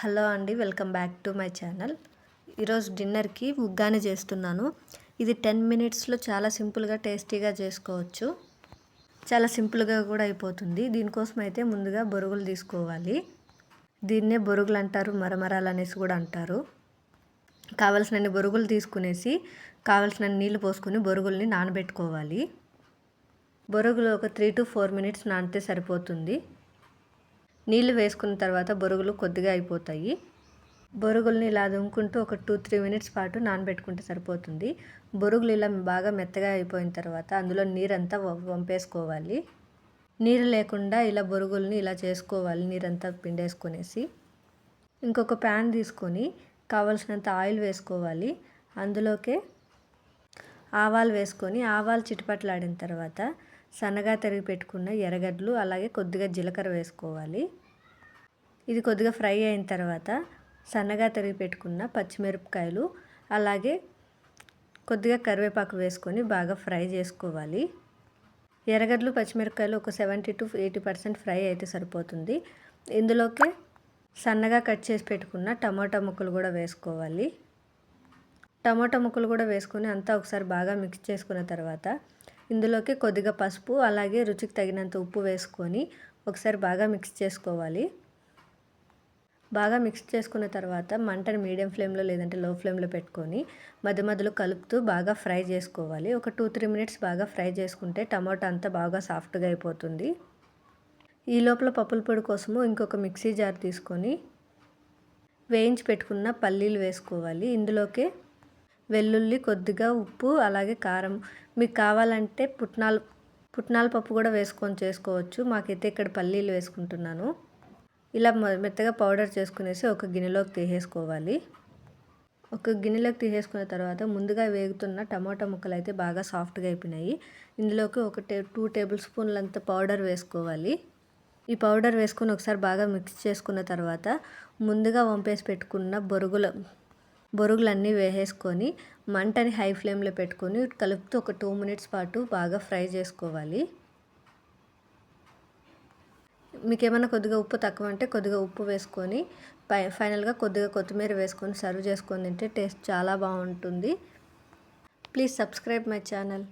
Hello అండి welcome back to my channel. ఈరోజు డిన్నర్కి ఉగ్గాని చేస్తున్నాను. ఇది టెన్ మినిట్స్లో చాలా సింపుల్గా టేస్టీగా చేసుకోవచ్చు. చాలా సింపుల్గా కూడా అయిపోతుంది. దీనికోసం అయితే ముందుగా బొరుగులు తీసుకోవాలి. దీన్నే బొరుగులు అంటారు మరమరాలు అనేసి కూడా అంటారు. కావలసినన్ని బొరుగులు తీసుకునేసి కావలసిన నీళ్ళు పోసుకుని బొరుగుల్ని నానబెట్టుకోవాలి. బొరుగులు ఒక త్రీ టు ఫోర్ మినిట్స్ నానితే సరిపోతుంది. నీళ్ళు వేసుకున్న తర్వాత బొరుగులు కొద్దిగా అయిపోతాయి. బొరుగుల్ని ఇలా దుమ్ముకుంటూ ఒక టూ త్రీ మినిట్స్ పాటు నానబెట్టుకుంటే సరిపోతుంది. బొరుగులు ఇలా బాగా మెత్తగా అయిపోయిన తర్వాత అందులో నీరంతా వంపేసుకోవాలి. నీరు లేకుండా ఇలా బొరుగుల్ని ఇలా చేసుకోవాలి నీరంతా పిండేసుకొనేసి. ఇంకొక ప్యాన్ తీసుకొని కావలసినంత ఆయిల్ వేసుకోవాలి. అందులోకే ఆవాలు వేసుకొని ఆవాలు చిటపట్లాడిన తర్వాత సన్నగా తరిగి పెట్టుకున్న ఎర్రగడ్డలు అలాగే కొద్దిగా జీలకర్ర వేసుకోవాలి. ఇది కొద్దిగా ఫ్రై అయిన తర్వాత సన్నగా తరిగి పెట్టుకున్న పచ్చిమిరపకాయలు అలాగే కొద్దిగా కరివేపాకు వేసుకొని బాగా ఫ్రై చేసుకోవాలి. ఎర్రగడ్డలు పచ్చిమిరపకాయలు ఒక seventy to eighty percent fry అయితే సరిపోతుంది. ఇందులోకి సన్నగా కట్ చేసి పెట్టుకున్న టమాటా ముక్కలు కూడా వేసుకోవాలి. టమాటా ముక్కలు కూడా వేసుకొని అంతా ఒకసారి బాగా మిక్స్ చేసుకున్న తర్వాత ఇందులోకి కొద్దిగా పసుపు అలాగే రుచికి తగినంత ఉప్పు వేసుకొని ఒకసారి బాగా మిక్స్ చేసుకోవాలి. బాగా మిక్స్ చేసుకున్న తర్వాత మంటని మీడియం ఫ్లేమ్లో లేదంటే లో ఫ్లేమ్లో పెట్టుకొని మధ్య మధ్యలో కలుపుతూ బాగా ఫ్రై చేసుకోవాలి. ఒక టూ త్రీ మినిట్స్ బాగా ఫ్రై చేసుకుంటే టమాటా అంతా బాగా సాఫ్ట్గా అయిపోతుంది. ఈ లోపల పప్పుల పొడి కోసము ఇంకొక మిక్సీ జార్ తీసుకొని వేయించి పెట్టుకున్న పల్లీలు వేసుకోవాలి. ఇందులోకి వెల్లుల్లి కొద్దిగా ఉప్పు అలాగే కారం. మీకు కావాలంటే పుట్నాలు పుట్నాల పప్పు కూడా వేసుకొని చేసుకోవచ్చు. మాకైతే ఇక్కడ పల్లీలు వేసుకుంటున్నాను. ఇలా మెత్తగా పౌడర్ చేసుకునేసి ఒక గిన్నెలోకి తీసేసుకోవాలి. ఒక గిన్నెలోకి తీసేసుకున్న తర్వాత ముందుగా వేగుతున్న టమాటా ముక్కలు అయితే బాగా సాఫ్ట్గా అయిపోయినాయి. ఇందులోకి ఒక టే టూ టేబుల్ స్పూన్లంత పౌడర్ వేసుకోవాలి. ఈ పౌడర్ వేసుకొని ఒకసారి బాగా మిక్స్ చేసుకున్న తర్వాత ముందుగా వంపేసి పెట్టుకున్న బొరుగుల బొరుగులన్నీ వేసేసుకొని మంటని హై ఫ్లేమ్లో పెట్టుకొని కలుపుతూ ఒక టూ మినిట్స్ పాటు బాగా ఫ్రై చేసుకోవాలి. మీకు ఏమైనా కొద్దిగా ఉప్పు తక్కువ అంటే కొద్దిగా ఉప్పు వేసుకొని పై ఫైనల్గా కొద్దిగా కొత్తిమీర వేసుకొని సర్వ్ చేసుకొని తింటే టేస్ట్ చాలా బాగుంటుంది. Please subscribe my channel.